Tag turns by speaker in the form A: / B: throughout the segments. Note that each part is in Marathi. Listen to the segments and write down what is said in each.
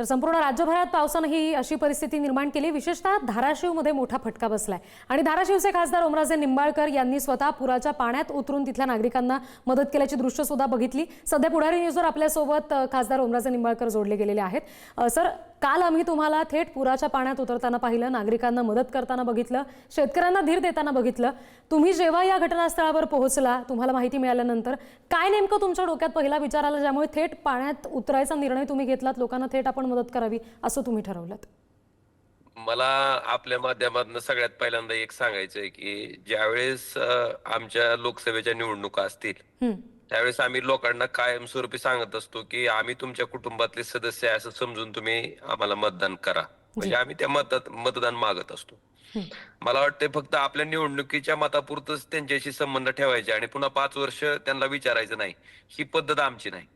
A: तर संपूर्ण राज्यभरात पावसानं ही अशी परिस्थिती निर्माण केली. विशेषतः धाराशिवमध्ये मोठा फटका बसलाय. आणि धाराशिवचे खासदार ओमराजे निंबाळकर यांनी स्वतः पुराच्या पाण्यात उतरून तिथल्या नागरिकांना मदत केल्याची दृश्य सुद्धा बघितली. सध्या पुढारी न्यूजवर आपल्यासोबत खासदार ओमराजे निंबाळकर जोडले गेलेले आहेत. सर काल आम्ही तुम्हाला थेट पुराच्या पाण्यात उतरताना पाहिलं नागरिकांना मदत करताना बघितलं शेतकऱ्यांना धीर देताना बघितलं. तुम्ही जेव्हा या घटनास्थळावर पोहोचला तुम्हाला माहिती मिळाल्यानंतर काय नेमकं तुमच्या डोक्यात पहिला विचार आला ज्यामुळे थेट पाण्यात उतरायचा निर्णय तुम्ही घेतलात लोकांना थेट आपण मदत करावी असं तुम्ही ठरवलं
B: मला आपल्या माध्यमातून सगळ्यात पहिल्यांदा एक सांगायचंय की ज्यावेळेस आमच्या लोकसभेच्या निवडणुका असतील त्यावेळेस आम्ही लोकांना कायमस्वरूपी सांगत असतो की आम्ही तुमच्या कुटुंबातले सदस्य आहे असं समजून तुम्ही आम्हाला मतदान करा. म्हणजे आम्ही त्या मतात मतदान मागत असतो. मला वाटतं फक्त आपल्या निवडणुकीच्या मतापुरतच त्यांच्याशी संबंध ठेवायचे आणि पुन्हा पाच वर्ष त्यांना विचारायचं नाही. ही पद्धत आमची नाही.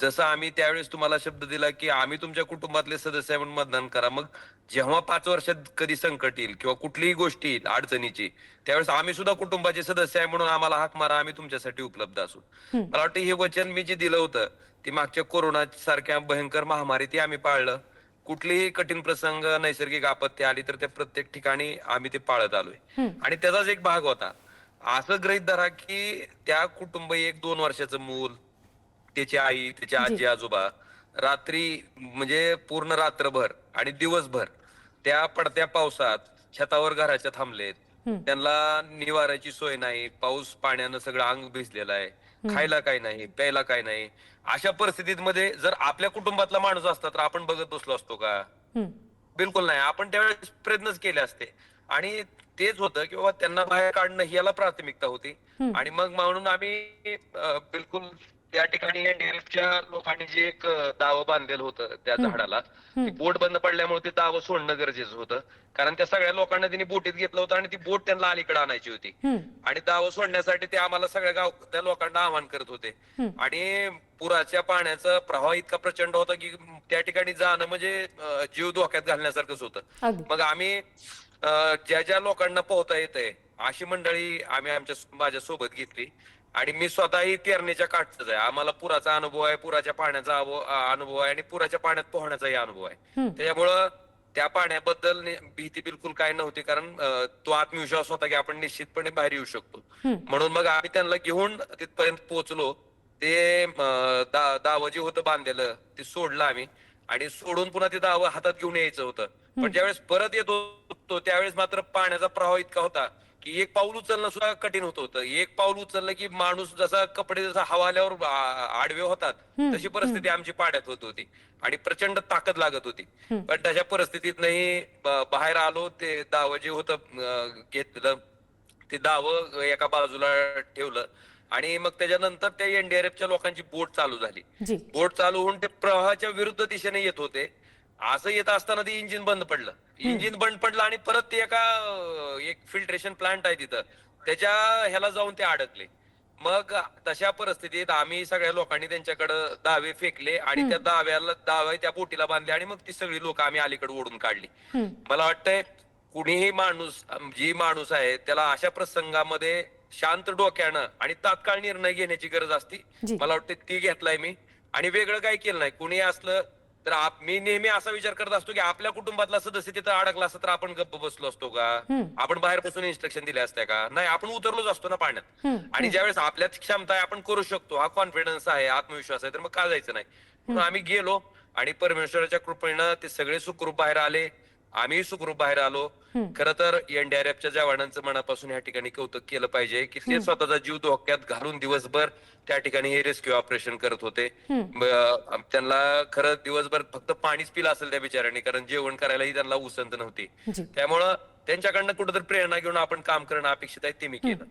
B: जसं आम्ही त्यावेळेस तुम्हाला शब्द दिला की आम्ही तुमच्या कुटुंबातले सदस्य आहे म्हणून मतदान करा. मग जेव्हा पाच वर्षात कधी संकट येईल किंवा कुठलीही गोष्ट येईल अडचणीची त्यावेळेस आम्ही सुद्धा कुटुंबाचे सदस्य आहे म्हणून आम्हाला हाक मारा आम्ही तुमच्यासाठी उपलब्ध असू. मला वाटतं हे वचन मी जे दिलं होतं ते मागच्या कोरोना सारख्या भयंकर महामारी ती आम्ही पाळलं. कुठलीही कठीण प्रसंग नैसर्गिक आपत्ती आली तर त्या प्रत्येक ठिकाणी आम्ही ते पाळत आलोय. आणि त्याचाच एक भाग होता. असं गृहित धरा की त्या कुटुंब एक दोन वर्षाचं मूल त्याची आई त्याचे आजी आजोबा रात्री म्हणजे पूर्ण रात्रभर आणि दिवसभर त्या पडत्या पावसात छतावर घराच्या थांबलेत. त्यांना निवाराची सोय नाही पाऊस पाण्यानं सगळं अंग भिजलेलं आहे. खायला काय नाही प्यायला काय नाही. अशा परिस्थितीत मध्ये जर आपल्या कुटुंबातला माणूस असता तर आपण बघत बसलो असतो का? बिलकुल नाही. आपण त्यावेळेस प्रयत्नच केले असते. आणि तेच होतं की बाबा त्यांना बाहेर काढणं ही याला प्राथमिकता होती. आणि मग म्हणून आम्ही बिलकुल त्या ठिकाणी NDRF लोकांनी जे एक दावं बांधलेलं होतं त्या झाडाला ती बोट बंद पडल्यामुळे ते दावं सोडणं गरजेचं होतं. कारण त्या सगळ्या लोकांना त्यांनी बोटीत घेतलं होतं आणि ती बोट त्यांना अलीकडे आणायची होती. आणि दावं सोडण्यासाठी ते आम्हाला सगळ्या गाव त्या लोकांना आवाहन करत होते. आणि पुराच्या पाण्याचा प्रवाह इतका प्रचंड होता की त्या ठिकाणी जाणं म्हणजे जीव धोक्यात घालण्यासारखंच होतं. मग आम्ही ज्या ज्या लोकांना पोहता येतंय अशी मंडळी आम्ही आमच्या माझ्या सोबत घेतली. आणि मी स्वतःही पेरणीच्या काठच आहे. आम्हाला पुराचा अनुभव आहे पुराच्या पाण्याचा अनुभव आहे आणि पुराच्या पाण्यात पोहण्याचाही अनुभव आहे. त्याच्यामुळं त्या पाण्याबद्दल भीती बिलकुल काय नव्हती कारण तो आत्मविश्वास होता की आपण निश्चितपणे बाहेर येऊ शकतो. म्हणून मग आम्ही त्यांना घेऊन तिथपर्यंत पोहोचलो. ते दावं जे होतं बांधलेलं ते सोडलं आम्ही. आणि सोडून पुन्हा ते दावं हातात घेऊन यायचं होतं. पण ज्यावेळेस परत येत होतो त्यावेळेस मात्र पाण्याचा प्रवाह इतका होता की एक पाऊल उचलणं सुद्धा कठीण होत होतं. एक पाऊल उचललं की माणूस जसा कपडे जसा हवा आल्यावर आ- आडवे होतात तशी परिस्थिती आमची पाण्यात होत होती. आणि प्रचंड ताकद लागत होती. पण तशा परिस्थितीत नाही बाहेर आलो ते दावं जे होतं घेतलं ते दावं एका बाजूला ठेवलं. आणि मग त्याच्यानंतर त्या एनडीआरएफच्या लोकांची बोट चालू झाली. बोट चालू होऊन ते प्रवाहाच्या विरुद्ध दिशेने येत होते. असं येत असताना ते इंजिन बंद पडलं. इंजिन बंद पडलं आणि परत ते एका अं, एक फिल्ट्रेशन प्लांट आहे तिथं. त्याच्या ह्याला जाऊन ते अडकले. मग तशा परिस्थितीत आम्ही सगळ्या लोकांनी त्यांच्याकडे दावे फेकले आणि त्या दाव्याला दावे त्या बोटीला बांधले आणि मग ती सगळी लोक आम्ही अलीकडे ओढून काढली. मला वाटतंय कुणीही माणूस जी माणूस आहे त्याला अशा प्रसंगामध्ये शांत डोक्यानं आणि तात्काळ निर्णय घेण्याची गरज असती.
A: जी.
B: मला वाटतं ती घेतलाय मी. आणि वेगळं काही केलं नाही. कुणी असलं तर आप- मी नेहमी असा विचार करत असतो की आपल्या कुटुंबातला सदस्य तिथं अडकला असता तर आपण गप्प बसलो असतो का? आपण बाहेर बसून इन्स्ट्रक्शन दिले असते का? नाही आपण उतरलोच असतो ना पाण्यात. आणि ज्यावेळेस आपल्यात क्षमता आहे आपण करू शकतो. हा कॉन्फिडन्स आहे आत्मविश्वास आहे तर मग का जायचं नाही? म्हणून आम्ही गेलो आणि परमेश्वराच्या कृपेनं ते सगळे सुखरूप बाहेर आले. आम्ही सुखरूप बाहेर आलो. खर तर एनडीआरएफच्या जवानांचं मनापासून या ठिकाणी कौतुक केलं पाहिजे की ते स्वतःचा जीव धोक्यात घालून दिवसभर त्या ठिकाणी हे रेस्क्यू ऑपरेशन करत होते. त्यांना खरं दिवसभर फक्त पाणीच पिलं असेल त्या बिचाऱ्यांनी कारण जेवण करायलाही त्यांना उसंत नव्हती. त्यामुळं त्यांच्याकडनं कुठेतरी प्रेरणा घेऊन आपण काम करणं अपेक्षित आहे ते मी केलं.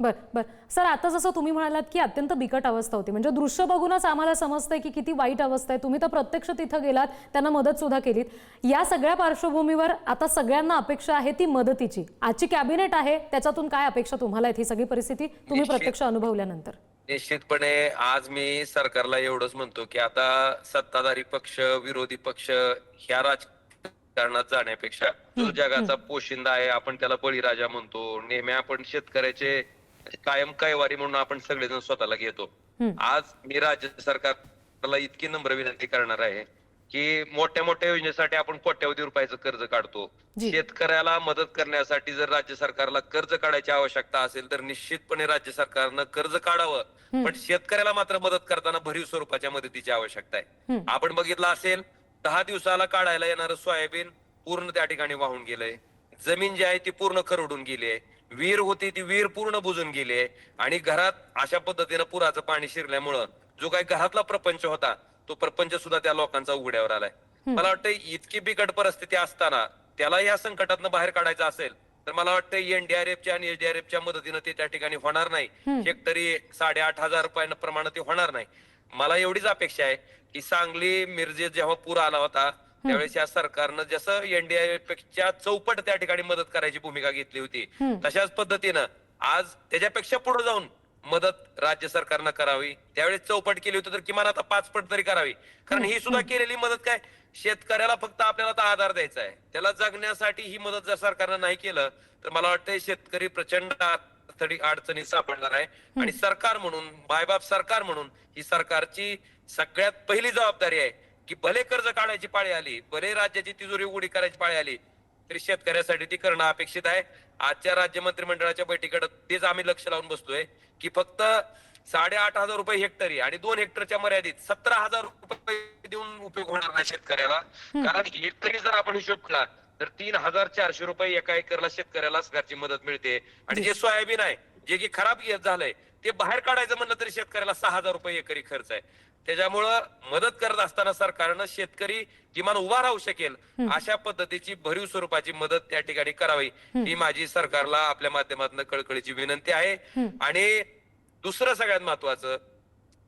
A: बर बर. सर आता जसं तुम्ही म्हणालात की अत्यंत बिकट अवस्था होती. म्हणजे दृश्य बघूनच आम्हाला समजतंय की किती वाईट अवस्था आहे. तुम्ही तर प्रत्यक्ष तिथं गेलात त्यांना मदत सुद्धा केलीत. या सगळ्या पार्श्वभूमीवर आता सगळ्यांना अपेक्षा आहे ती मदतीची. आजची कॅबिनेट आहे त्याच्यातून काय अपेक्षा तुम्हाला आहेत ही सगळी परिस्थिती तुम्ही. प्रत्यक्ष अनुभवल्यानंतर?
B: निश्चितपणे आज मी सरकारला एवढंच म्हणतो की आता सत्ताधारी पक्ष विरोधी पक्ष ह्या राजकारणात जाण्यापेक्षा जो जगाचा पोशिंदा आहे आपण त्याला बळीराजा म्हणतो. नेहमी आपण शेतकऱ्याचे कायम कैवारी म्हणून आपण सगळेजण स्वतःला घेतो. आज मी राज्य सरकारला इतकी नम्र विनंती करणार आहे की मोठ्या मोठ्या योजनेसाठी आपण कोट्यवधी रुपयाचं कर्ज काढतो. शेतकऱ्याला मदत करण्यासाठी जर राज्य सरकारला कर्ज काढायची आवश्यकता असेल तर निश्चितपणे राज्य सरकारनं कर्ज काढावं. पण शेतकऱ्याला मात्र मदत करताना भरीव स्वरूपाच्या मदतीची आवश्यकता आहे. आपण बघितलं असेल दहा दिवसाला काढायला येणारं सोयाबीन पूर्ण त्या ठिकाणी वाहून गेलंय. जमीन जी आहे ती पूर्ण खरडून गेली आहे विहीर होती ती विहीर पूर्ण बुजून गेली आणि घरात अशा पद्धतीनं पुराचं पाणी शिरल्यामुळं जो काही घरातला प्रपंच होता तो प्रपंच सुद्धा त्या लोकांचा उघड्यावर आलाय. मला वाटतं इतकी बिकट परिस्थिती असताना त्याला या संकटातनं बाहेर काढायचं असेल तर मला वाटतं एनडीआरएफच्या आणि एसडीआरएफच्या मदतीनं ते त्या ठिकाणी होणार नाही. हेक्टरी साडेआठ हजार रुपयांप्रमाणे ते होणार नाही. मला एवढीच अपेक्षा आहे की सांगली मिरजेत जेव्हा पूर आला होता त्यावेळेस या सरकारनं जसं एनडीआयपेक्षा चौपट त्या ठिकाणी मदत करायची भूमिका घेतली होती तशाच पद्धतीनं आज त्याच्यापेक्षा पुढे जाऊन मदत राज्य सरकारनं करावी. त्यावेळेस चौपट केली होती तर किमान आता पाचपट तरी करावी. कारण ही सुद्धा केलेली मदत काय? शेतकऱ्याला फक्त आपल्याला आता आधार द्यायचा आहे. त्याला जगण्यासाठी ही मदत जर सरकारनं नाही केलं तर मला वाटतं शेतकरी प्रचंड अडचणी अडचणीत सापडणार आहे. आणि सरकार म्हणून मायबाप सरकार म्हणून ही सरकारची सगळ्यात पहिली जबाबदारी आहे. की भले कर्ज काढायची पाळी आली भले राज्याची तिजोरी उडी करायची पाळी आली तरी शेतकऱ्यासाठी ती करणं अपेक्षित आहे. आजच्या राज्य मंत्रिमंडळाच्या बैठकीकडे तेच आम्ही लक्ष लावून बसतोय की फक्त साडेआठ हजार रुपये हेक्टरी आणि दोन हेक्टरच्या मर्यादित सतरा हजार रुपये देऊन उपयोग होणार नाही शेतकऱ्याला. कारण हेक्टरी जर आपण हिशोब केला तर तीन हजार चारशे रुपये एका एकरला शेतकऱ्याला सरकारची मदत मिळते. आणि जे सोयाबीन आहे जे की खराब झालंय ते बाहेर काढायचं म्हणलं तरी शेतकऱ्याला सहा हजार रुपये एकरी खर्च आहे. त्याच्यामुळं मदत करत असताना सरकारनं शेतकरी किमान उभा राहू शकेल अशा पद्धतीची भरीव स्वरूपाची मदत त्या ठिकाणी करावी. ही माझी सरकारला आपल्या माध्यमातून कळकळीची विनंती आहे. आणि दुसरं सगळ्यात महत्वाचं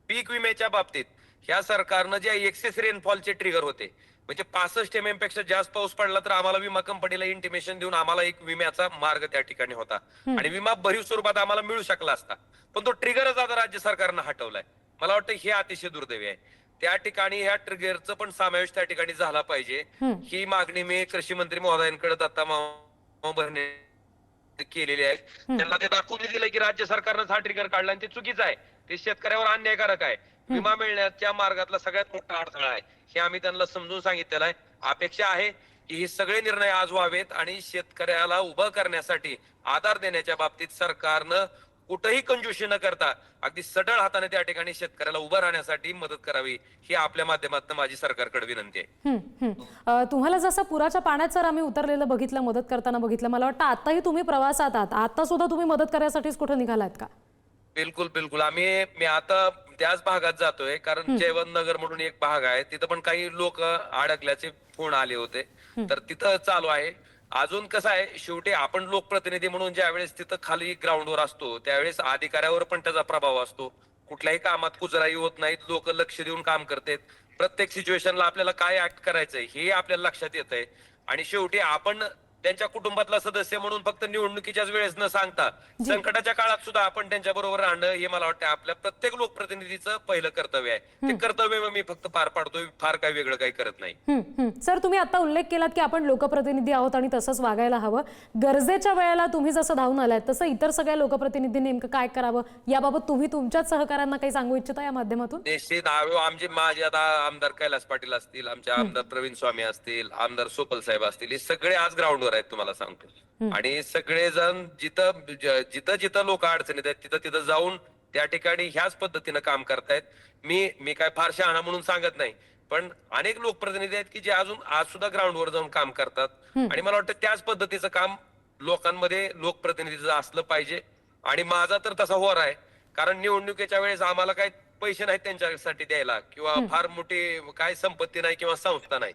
B: पीक विम्याच्या बाबतीत ह्या सरकारनं जे एक्सेस रेनफॉलचे ट्रिगर होते म्हणजे पासष्ट एम एमपेक्षा जास्त पाऊस पडला तर आम्हाला विमा कंपनीला इंटिमेशन देऊन आम्हाला एक विम्याचा मार्ग त्या ठिकाणी होता. आणि विमा भरीव स्वरूपात आम्हाला मिळू शकला असता. पण तो ट्रिगरच आता राज्य सरकारनं हटवलाय. मला वाटतं हे अतिशय दुर्दैवी आहे. त्या ठिकाणी ह्या ट्रिगरचं पण समावेश त्या ठिकाणी झाला पाहिजे. ही मागणी मी कृषी मंत्री महोदयांकडे दत्ता भरणे केलेली आहे. त्यांना ते दाखवून दिलं की राज्य सरकारनं हा ट्रिगर काढला आणि ते चुकीचं आहे. ते शेतकऱ्यावर अन्यायकारक आहे. विमा मिळण्याच्या मार्गातला सगळ्यात मोठा अडथळा आहे. हे आम्ही त्यांना समजून सांगितलेलं आहे. अपेक्षा आहे की हे सगळे निर्णय आज व्हावेत आणि शेतकऱ्याला उभं करण्यासाठी आधार देण्याच्या बाबतीत सरकारनं कुठंही कंजूशी न करता अगदी सडळ हाताने त्या ठिकाणी शेतकऱ्याला उभं राहण्यासाठी मदत करावी ही आपल्या माध्यमातून माझी सरकारकडे विनंती आहे.
A: तुम्हाला जसं पुराच्या पाण्यात सर आम्ही उतरलेलं बघितलं मदत करताना बघितलं मला वाटतं आताही तुम्ही प्रवासात आहात. आता सुद्धा तुम्ही मदत करण्यासाठीच कुठं निघालात का?
B: बिलकुल बिलकुल. आम्ही मी आता त्याच भागात जातोय कारण जयवंत नगर म्हणून एक भाग आहे. तिथं पण काही लोक अडकल्याचे फोन आले होते. तर तिथं चालू आहे. अजून कसं आहे शेवटी आपण लोकप्रतिनिधी म्हणून ज्या वेळेस तिथं खाली ग्राउंडवर असतो त्यावेळेस अधिकाऱ्यावर पण त्याचा प्रभाव असतो. कुठल्याही कामात कुजराई होत नाहीत लोक लक्ष देऊन काम करतात. प्रत्येक सिच्युएशनला आपल्याला काय ऍक्ट करायचंय हे आपल्याला लक्षात येत आहे आणि शेवटी आपण त्यांच्या कुटुंबातला सदस्य म्हणून फक्त निवडणुकीच्याच वेळेस न सांगता संकटाच्या काळात सुद्धा आपण त्यांच्या बरोबर राहणं हे मला वाटतं आपल्या प्रत्येक लोकप्रतिनिधीचं पहिलं कर्तव्य आहे. ते कर्तव्य मी फक्त पार पाडतोय फार काही वेगळं काही करत नाही.
A: सर तुम्ही आता उल्लेख केलात की आपण लोकप्रतिनिधी आहोत आणि तसंच वागायला हवं. गरजेच्या वेळेला तुम्ही जसं धावून आलात तसं इतर सगळ्या लोकप्रतिनिधी नेमकं काय करावं याबाबत तुम्ही तुमच्याच सहकाऱ्यांना काही सांगू इच्छिता या माध्यमातून?
B: निश्चित. आमचे माझे आता आमदार कैलास पाटील असतील आमचे आमदार प्रवीण स्वामी असतील आमदार सोपल साहेब असतील हे सगळे आज ग्राउंडवर आहेत तुम्हाला सांगतो. आणि सगळेजण जिथं जिथं जिथं लोक अडचणीत आहेत तिथं तिथं जाऊन त्या ठिकाणी ह्याच पद्धतीनं काम करतायत. मी मी काय फार शहाणा म्हणून सांगत नाही. पण अनेक लोकप्रतिनिधी आहेत की जे अजून आज सुद्धा ग्राउंडवर जाऊन काम करतात. आणि मला वाटतं त्याच पद्धतीचं काम लोकांमध्ये लोकप्रतिनिधीचं असलं पाहिजे. आणि माझा तर तसा होर आहे. कारण निवडणुकीच्या वेळेस आम्हाला काही पैसे नाहीत त्यांच्यासाठी द्यायला किंवा फार मोठी काय संपत्ती नाही किंवा संस्था नाही.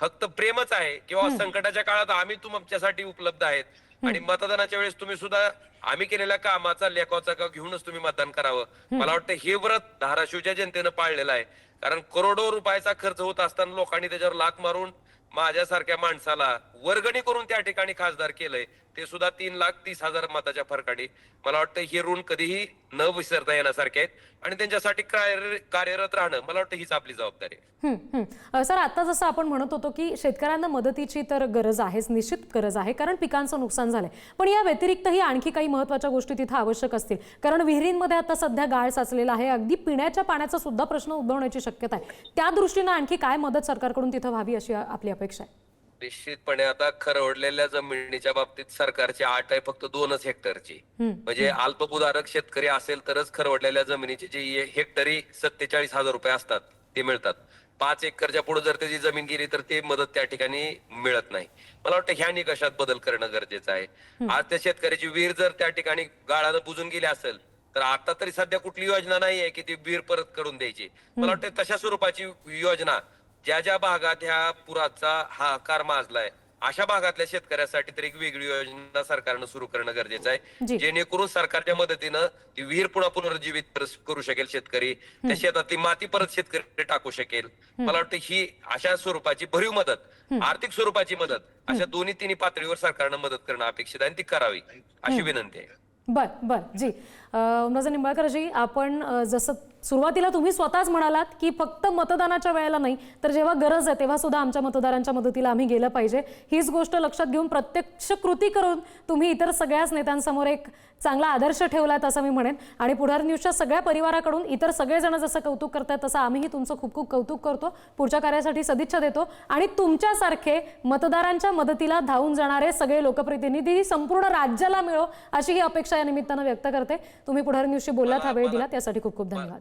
B: फक्त प्रेमच आहे किंवा संकटाच्या काळात आम्ही तुमच्यासाठी उपलब्ध आहेत. आणि मतदानाच्या वेळेस तुम्ही सुद्धा आम्ही केलेल्या कामाचा लेखाचा का घेऊनच तुम्ही मतदान करावं. मला वाटतं हे व्रत धाराशिवच्या जनतेनं पाळलेलं आहे. कारण करोडो रुपयाचा खर्च होत असताना लोकांनी त्याच्यावर लात मारून माझ्यासारख्या माणसाला वर्गणी करून त्या ठिकाणी खासदार केलंय. ते सुद्धा तीन लाख तीस हजार मताच्या फरकाने. मला वाटतं हे ऋण कधीही न विसरता येण्यासारखे आहेत. आणि त्यांच्यासाठी कार्य- कार्यरत राहणं मला वाटतं हीच आपली जबाबदारी आहे.
A: सर आता जसं आपण म्हणत होतो की शेतकऱ्यांना मदतीची तर गरज आहेच निश्चित गरज आहे कारण पिकांचं नुकसान झालंय. पण या व्यतिरिक्तही आणखी काही महत्त्वाच्या गोष्टी तिथं आवश्यक असतील. कारण विहिरींमध्ये आता सध्या गाळ साचलेला आहे. अगदी पिण्याच्या पाण्याचा सुद्धा प्रश्न उद्भवण्याची शक्यता आहे. त्या दृष्टीनं आणखी काय मदत सरकारकडून तिथं व्हावी अशी आपली अपेक्षा आहे?
B: निश्चितपणे आता खरवडलेल्या जमिनीच्या बाबतीत सरकारची आट आहे फक्त दोनच हेक्टरची. म्हणजे अल्पभूधारक शेतकरी असेल तरच खरवडलेल्या जमिनीची जी हेक्टरी सत्तेचाळीस हजार रुपये असतात ते मिळतात. पाच एकरच्या पुढे जर त्याची जमीन गेली तर ते मदत त्या ठिकाणी मिळत नाही. मला वाटतं ह्या निकषात बदल करणं गरजेचं आहे. आज त्या शेतकऱ्याची विहीर जर त्या ठिकाणी गाळानं बुजून गेली असेल तर आता तरी सध्या कुठली योजना नाही आहे की ती विहीर परत करून द्यायची. मला वाटतं तशा स्वरूपाची योजना ज्या ज्या भागात ह्या पुराचा हाकार माजलाय अशा भागातल्या शेतकऱ्यासाठी तर एक वेगळी योजना सरकारनं सुरू करणं गरजेचं. आहे. जेणेकरून सरकारच्या मदतीनं ती विहीर पुन्हा पुनरुज्जीवित परस- करू शकेल शेतकरी. त्या शेतातली माती परत शेतकरी टाकू शकेल. मला वाटतं ही अशा स्वरूपाची भरीव मदत आर्थिक स्वरूपाची मदत अशा दोन्ही तिन्ही पातळीवर सरकारनं मदत करणं अपेक्षित आहे आणि ती करावी अशी विनंती आहे.
A: बर बर. जी उमराजा निंबाळकरजी आपण जसं सुरुवातीला तुम्ही स्वतःच म्हणालात की फक्त मतदानाच्या वेळेला नाही तर जेव्हा गरज आहे तेव्हा सुद्धा आमच्या मतदारांच्या मदतीला आम्ही गेलं पाहिजे. हीच गोष्ट लक्षात घेऊन प्रत्यक्ष कृती करून तुम्ही इतर सगळ्याच नेत्यांसमोर एक चांगला आदर्श ठेवलात असं मी म्हणेन. आणि पुढार न्यूजच्या सगळ्या परिवाराकडून इतर सगळेजण जसं कौतुक करतात तसं आम्हीही तुमचं खूप खूप कौतुक करतो. पुढच्या कार्यासाठी सदिच्छा देतो. आणि तुमच्यासारखे मतदारांच्या मदतीला धावून जाणारे सगळे लोकप्रतिनिधी संपूर्ण राज्याला मिळो अशी ही अपेक्षा या निमित्तानं व्यक्त करते. तुम्ही पुढार न्यूजशी बोललात हा वेळ दिला त्यासाठी खूप खूप धन्यवाद.